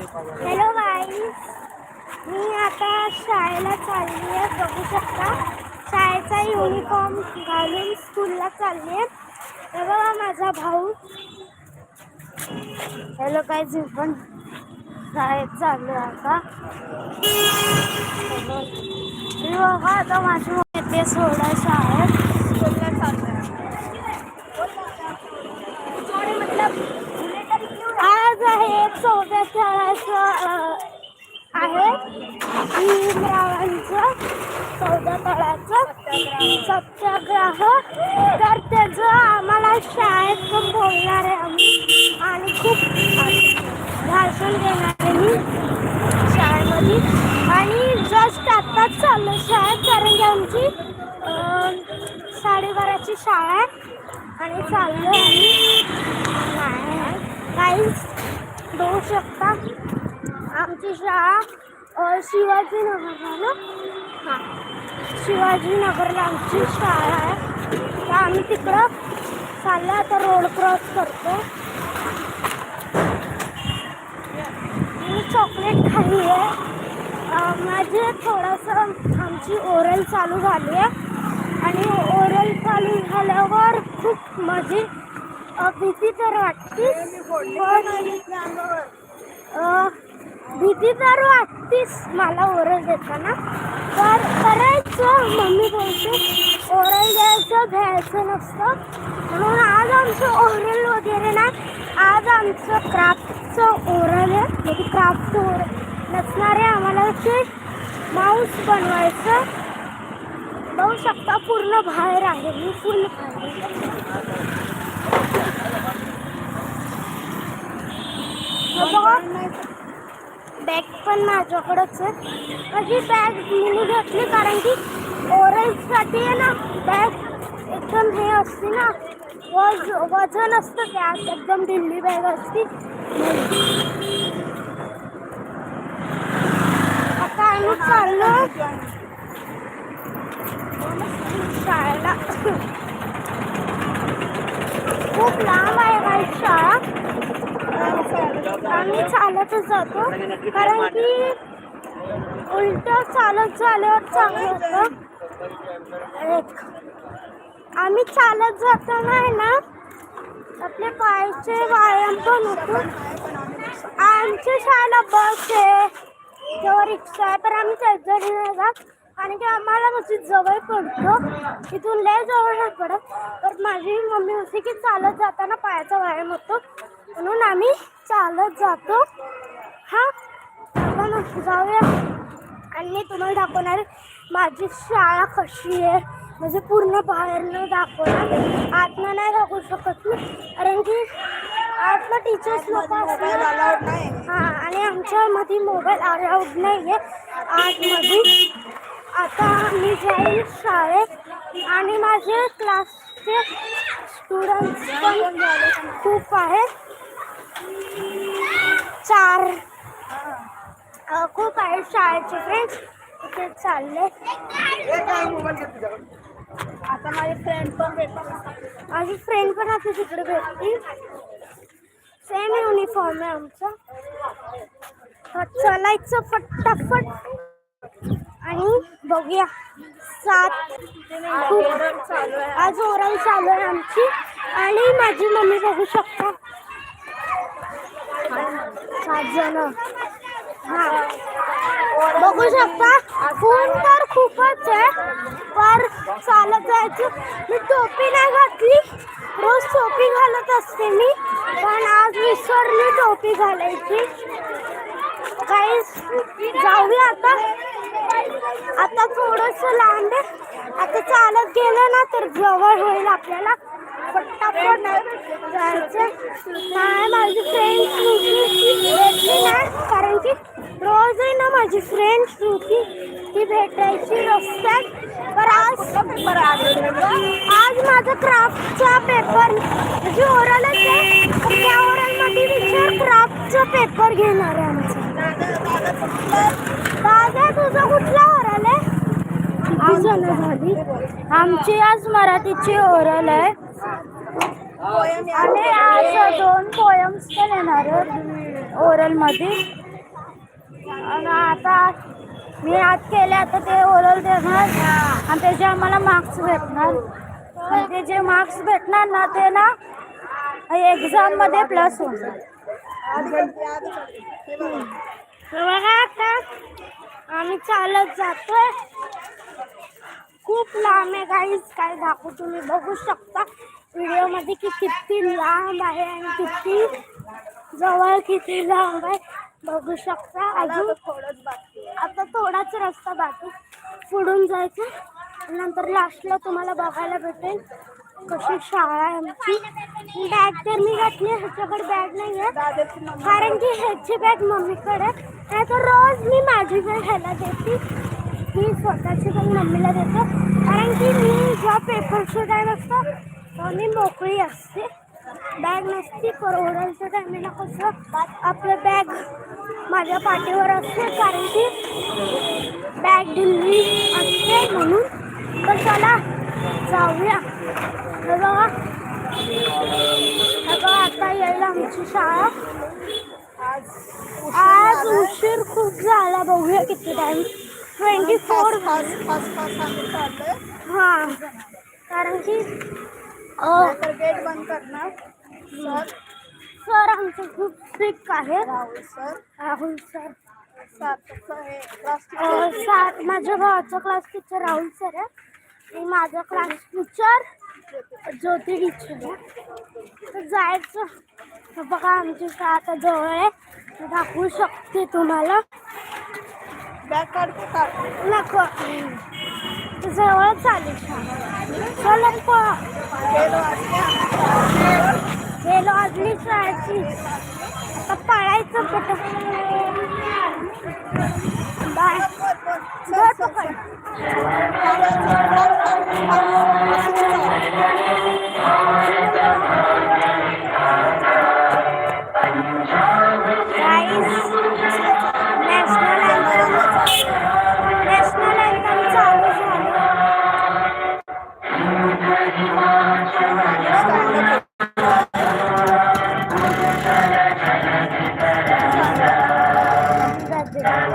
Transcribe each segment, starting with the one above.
Hello बाई मी आता शाळेला चालली आहे बघू शकता. शाळेचा युनिफॉर्म घालून स्कूलला चालली आहे हे बघा माझा भाऊ. हॅलो काय मी पण शाळेत चाललो आहे आता. मी बघा आता माझी मम्मी ते सोडा शाळेत स्कूलला चाललो आज आहे चौथ्या तळाचं आहे. भीमरावांचं चौदा तळाचं सत्याग्रह तर त्याचं आम्हाला शाळेत पण बोलणार आहे आम्ही. आणि खूप भाषण देणार आहे मी शाळेमध्ये. आणि जस्ट आत्ताच चाललो शाळेत कारण की आमची साडेबाराची शाळा आहे. आणि चाललो आम्ही नाही काहीच बघू शकता. आमची शाळा अ, शिवाजीनगरला हां. शिवाजीनगरला आमची शाळा आहे. तर आम्ही तिकडं चाललं आता रोड क्रॉस करतो. मी चॉकलेट खाल्ली आहे. माझे थोडंसं आमची ओरल चालू झाली आहे. आणि ओरल चालू झाल्यावर खूप माझी भीती तर वाटतीस भीती तर वाटतीस मला ओरल देताना. तर करायचं हो, मम्मी बोलते ओरल द्यायचं घ्यायचं नसतं. म्हणून आज आमचं ओरल वगैरे नाही. आज आमचं क्राफ्टचं ओरल आहे. म्हणजे क्राफ्ट ओरल नसणारे आम्हाला ते माऊस बनवायचं. बघू शकता पूर्ण बाहेर आहे. मी फुल बॅग पण माझ्याकडंच आहे. माझी बॅग मी घेतली कारण की ओरेंजसाठी आहे ना बॅग एकदम हे असते ना वज वजन असतं त्यात एकदम ढिल्ली बॅग असते. आता आम्ही चाललो. शाळेला. खूप लांब आहे काही शाळा आम्ही चालतच जातो. कारण की उलट चालत झाल्यावर चांगलं होतं. एक. आम्ही चालत जाताना आहे ना आपले पायचे व्यायाम पण होतो. आमच्या शाळेला बस आहे किंवा रिक्षा आहे तर आम्ही त्याच्याने नाही. जात कारण की आम्हाला मस्जिद जवळ पडतो. तिथून लय जवळ नाही पडत. तर माझी मम्मी होती की चालत जाताना पायाचा व्यायाम होतो. म्हणून आम्ही चालत जातो. हा आपण जाऊया. आणि मी तुम्हाला दाखवणार माझी शाळा कशी आहे. म्हणजे पूर्ण बाहेरनं दाखवणार. आतनं नाही दाखवू शकत मी. कारण की आतनं टीचर्स लोक हां आणि आमच्यामध्ये मोबाईल अलाउड नाही आहे आतमध्ये. आता मी जाईल शाळेत आणि माझे क्लासचे स्टुडंट्स पण खूप आहेत. चार खूप आहेत शाळेचे फ्रेंड्स तिथे चालले. आता माझे फ्रेंड पण भेटतात. माझी फ्रेंड पण आता तिकडे भेटतील. सेम युनिफॉर्म आहे आमचा. चलायचं फटाफट. आणि बघूया. सात आज ओरल चालू आहे आमची. आणि माझी मम्मी बघू शकता. सात जण. हा. बघू शकता ऊन तर खूपच आहे पर चालत जायचं. मी टोपी नाही घातली. रोज टोपी घालत असते मी पण आज विसरली टोपी घालायची. काही जाऊया आता. आता थोडस लांब आता चालत गेलं ना तर जवळ होईल आपल्याला. पटापट जायचं. नाही माझी फ्रेंड श्रुती? भेटली नाही कारण की रोज आहे ना माझी फ्रेंड श्रुती? ती भेटायची रस्त्यात. तर आज आज माझा क्राफ्टचा पेपर म्हणजे ओरलच आहे त्या ओरलमध्ये विचार क्राफ्टचा पेपर घेणार आहे आमचा. दादा तुझा कुठला किती जण झाली. आमची आज मराठीची ओरल आहे. आणि आज दोन पोयम्स पण येणार आहेत ओरलमध्ये आणि आता मी आज केले आता ते ओरल देणार. आणि त्याचे आम्हाला मार्क्स भेटणार. आणि ते जे मार्क्स भेटणार ना ते ना एक्झाममध्ये प्लस होणार. बघा आता आम्ही चालत जातोय. खूप लांब आहे काहीच काय दाखवू तुम्ही? बघू शकता. व्हिडिओमध्ये की किती लांब आहे आणि किती जवळ किती लांब आहे. बघू शकता. अजून थोडंच बाकी. आता थोडाच रस्ता बाकी. पुढून जायचं. नंतर लास्टला तुम्हाला बघायला भेटेल कशी शाळा आहे आमची. बॅग तर मी घातली ह्याच्याकडे बॅग नाही आहे. कारण की ह्याची बॅग मम्मीकडे. नाही तर रोज मी माझी बॅग ह्याला देते. मी स्वतःची पण मम्मीला देतो. कारण की मी जेव्हा पेपरचं टाईम असतो तेव्हा मी मोकळी असते. बॅग नसती पर ओरलच्या टायमिंगला कसं आपलं बॅग माझ्या पाठीवर असते. कारण की बॅग ढिल्ली असते म्हणून. तर चला जाऊया. हे बघा. हे बघा आता येईल आमची शाळा. आज आज उशीर खूप झाला. बघूया किती टाईम ट्वेंटी फोर हां. कारण की गेट बंद करणार. सर. सर आमचे खूप स्ट्रिक्ट आहे राहुल सर. राहुल सर. सार्थकचं हे क्लास अं, सा माझ्या भावाचा क्लास टीचर राहुल सर आहे. आणि माझा क्लास टीचर ज्योती टीचर आहे. तर जायचं. बघा आमची शाळा आता जवळ आहे. दाखवू शकते तुम्हाला. बॅग काढतो का? नको. जवळ चालेल चल शाळा चला गेलो आजली शाळेची. आता पळायचं कुठं? बाय. सर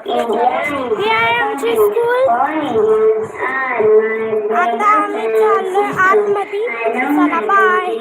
ही आहे आमची स्कूल आता आम्ही चाललो आतमध्ये चला बाय